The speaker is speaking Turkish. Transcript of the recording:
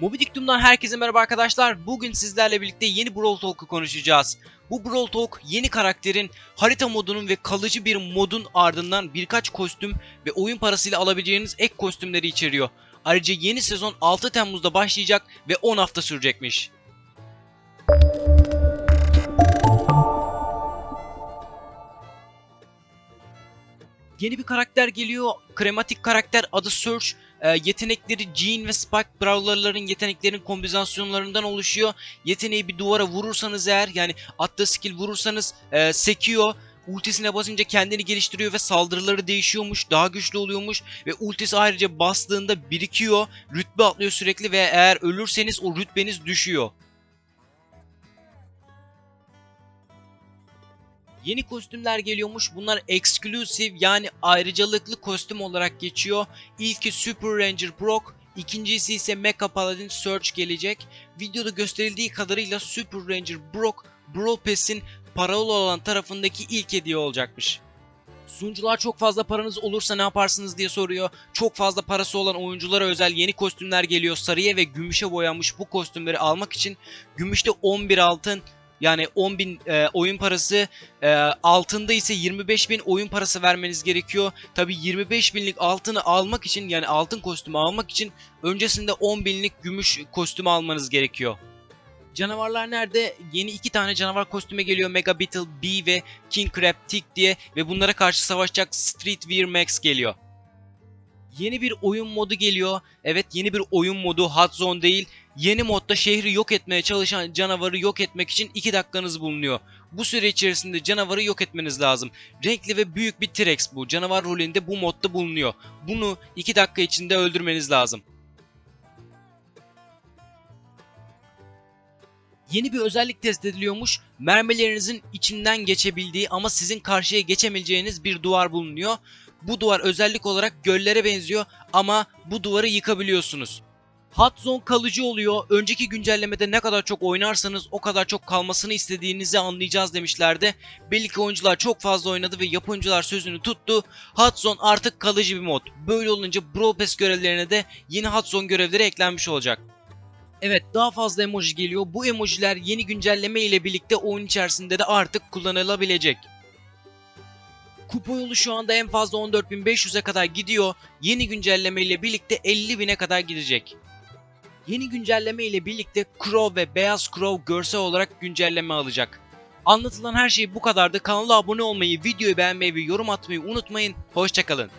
Moby Dick.com'dan herkese merhaba arkadaşlar. Bugün sizlerle birlikte yeni Brawl Talk'u konuşacağız. Bu Brawl Talk yeni karakterin harita modunun ve kalıcı bir modun ardından birkaç kostüm ve oyun parasıyla alabileceğiniz ek kostümleri içeriyor. Ayrıca yeni sezon 6 Temmuz'da başlayacak ve 10 hafta sürecekmiş. Yeni bir karakter geliyor. Krematik karakter adı Surge. Ee, yetenekleri Jean ve Spike Brawler'ların yeteneklerinin kombinasyonlarından oluşuyor. Yeteneği bir duvara vurursanız eğer yani attığı skill vurursanız e, sekiyor. Ultisine basınca kendini geliştiriyor ve saldırıları değişiyormuş, daha güçlü oluyormuş ve ultisi ayrıca bastığında birikiyor, rütbe atlıyor sürekli ve eğer ölürseniz o rütbeniz düşüyor. Yeni kostümler geliyormuş. Bunlar exclusive yani ayrıcalıklı kostüm olarak geçiyor. İlki Super Ranger Brock, ikincisi ise Mecha Paladin Surge gelecek. Videoda gösterildiği kadarıyla Super Ranger Brock, Brawl Pass'in paralı olan tarafındaki ilk hediye olacakmış. Sunucular çok fazla paranız olursa ne yaparsınız diye soruyor. Çok fazla parası olan oyunculara özel yeni kostümler geliyor. Sarıya ve gümüşe boyanmış bu kostümleri almak için gümüşte 11 altın yani 10.000 e, oyun parası e, altında ise 25.000 oyun parası vermeniz gerekiyor. Tabi 25.000'lik altını almak için yani altın kostümü almak için öncesinde 10.000'lik gümüş kostümü almanız gerekiyor. Canavarlar nerede? Yeni iki tane canavar kostüme geliyor. Mega Beetle B ve King Crab Tick diye ve bunlara karşı savaşacak Street Wear Max geliyor. Yeni bir oyun modu geliyor. Evet yeni bir oyun modu Hot Zone değil. Yeni modda şehri yok etmeye çalışan canavarı yok etmek için 2 dakikanız bulunuyor. Bu süre içerisinde canavarı yok etmeniz lazım. Renkli ve büyük bir T-Rex bu. Canavar rolünde bu modda bulunuyor. Bunu 2 dakika içinde öldürmeniz lazım. Yeni bir özellik test ediliyormuş. Mermilerinizin içinden geçebildiği ama sizin karşıya geçemeyeceğiniz bir duvar bulunuyor. Bu duvar özellik olarak göllere benziyor ama bu duvarı yıkabiliyorsunuz. Hot kalıcı oluyor. Önceki güncellemede ne kadar çok oynarsanız o kadar çok kalmasını istediğinizi anlayacağız demişlerdi. Belli ki oyuncular çok fazla oynadı ve yapımcılar sözünü tuttu. Hot artık kalıcı bir mod. Böyle olunca Brawl Pass görevlerine de yeni Hot görevleri eklenmiş olacak. Evet daha fazla emoji geliyor. Bu emojiler yeni güncelleme ile birlikte oyun içerisinde de artık kullanılabilecek. Kupa yolu şu anda en fazla 14.500'e kadar gidiyor. Yeni güncelleme ile birlikte 50.000'e kadar gidecek. Yeni güncelleme ile birlikte Crow ve Beyaz Crow görsel olarak güncelleme alacak. Anlatılan her şey bu kadardı. Kanala abone olmayı, videoyu beğenmeyi ve yorum atmayı unutmayın. Hoşçakalın.